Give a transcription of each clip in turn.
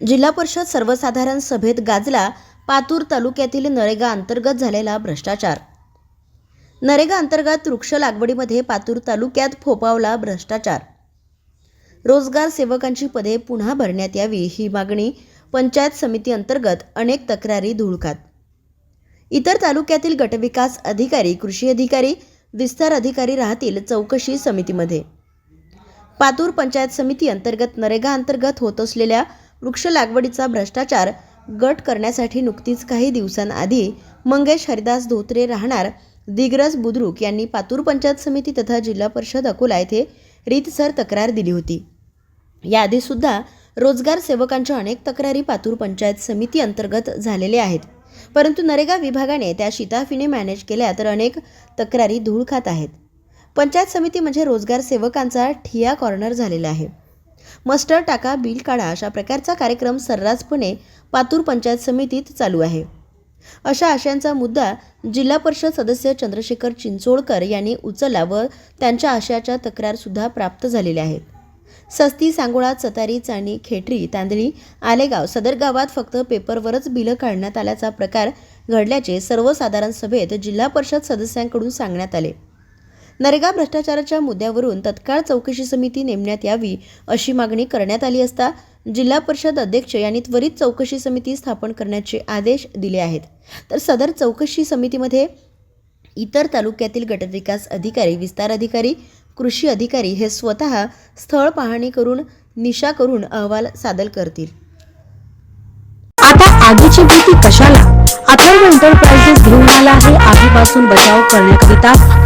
जिल्हा परिषद सर्वसाधारण सभेत गाजला पातूर तालुक्यातील नरेगा अंतर्गत झालेला भ्रष्टाचार. नरेगा अंतर्गत वृक्ष लागवडीमध्ये पातूर तालुक्यात फोपावला भ्रष्टाचार. रोजगार सेवकांची पदे पुन्हा भरण्यात यावी ही मागणी पंचायत समिती अंतर्गत अनेक तक्रारी धुळकात. इतर तालुक्यातील गटविकास अधिकारी कृषी अधिकारी विस्तार अधिकारी राहतील चौकशी समितीमध्ये. पातूर पंचायत समिती अंतर्गत नरेगा अंतर्गत होत असलेल्या वृक्ष लागवडीचा भ्रष्टाचार गट करण्यासाठी नुकतीच काही दिवसांआधी मंगेश हरिदास धोत्रे राहणार दिग्रज बुद्रुक यांनी पातूर पंचायत समिती तथा जिल्हा परिषद अकोला येथे रीतसर तक्रार दिली होती. याआधी सुद्धा रोजगार सेवकांच्या अनेक तक्रारी पातूर पंचायत समिती अंतर्गत झालेल्या आहेत. परंतु नरेगा विभागाने त्या शिताफीने मॅनेज केल्या तर अनेक तक्रारी धूळ खात आहेत. पंचायत समिती म्हणजे रोजगार सेवकांचा ठिया कॉर्नर झालेला आहे. मस्टर टाका बिल काढा अशा प्रकारचा कार्यक्रम सर्रासपणे पातूर पंचायत समितीत चालू आहे. अशा आशयांचा मुद्दा जिल्हा परिषद सदस्य चंद्रशेखर चिंचोळकर यांनी उचलला व त्यांच्या आशयाच्या तक्रारसुद्धा प्राप्त झालेल्या आहेत. सस्ती सांगोळा चतारी चाणी खेटरी तांदळी आलेगाव सदर गावात फक्त पेपरवरच बिलं काढण्यात आल्याचा प्रकार घडल्याचे सर्वसाधारण सभेत जिल्हा परिषद सदस्यांकडून सांगण्यात आले. नरेगा भ्रष्टाचाराच्या मुद्द्यावरून तत्काळ चौकशी समिती नेमण्यात यावी अशी मागणी करण्यात आली असता जिल्हा परिषद अध्यक्ष यांनी त्वरित चौकशी समिती स्थापन करण्याचे आदेश दिले आहेत. तर सदर चौकशी समितीमध्ये इतर तालुक्यातील गटविकास अधिकारी विस्तार अधिकारी कृषी अधिकारी हे स्वतः स्थळ पाहणी करून निशा करून अहवाल सादर करतील. आता आगीची भीती कशाला? अथर्व एंटरप्राइजेस घेऊन आला आहे. आगीपासून बचाव करण्याकरिता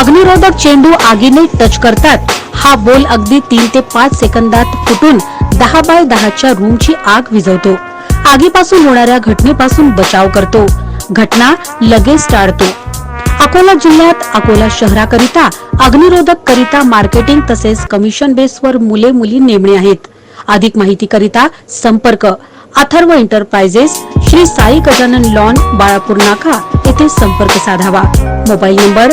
अग्निरोधक चेंडू आगीने टच करतात. हा बोल अगदी तीन ते पाच सेकंदात फुटून दहा बाय दहाच्या रूमची आग विझवतो. आगीपासून होणाऱ्या घटनेपासून बचाव करतो. घटना लगेच टाळतो. अकोला जिल्ह्यात अकोला शहराकरिता अग्निरोधक करिता मार्केटिंग तसेच कमिशन बेसवर मुले मुली नेमणे आहेत. अधिक माहिती करिता संपर्क. अथर्व एंटरप्राइजेस श्री साई गजानन लॉन बाळापूर नाका येथे संपर्क साधावा. Mobile number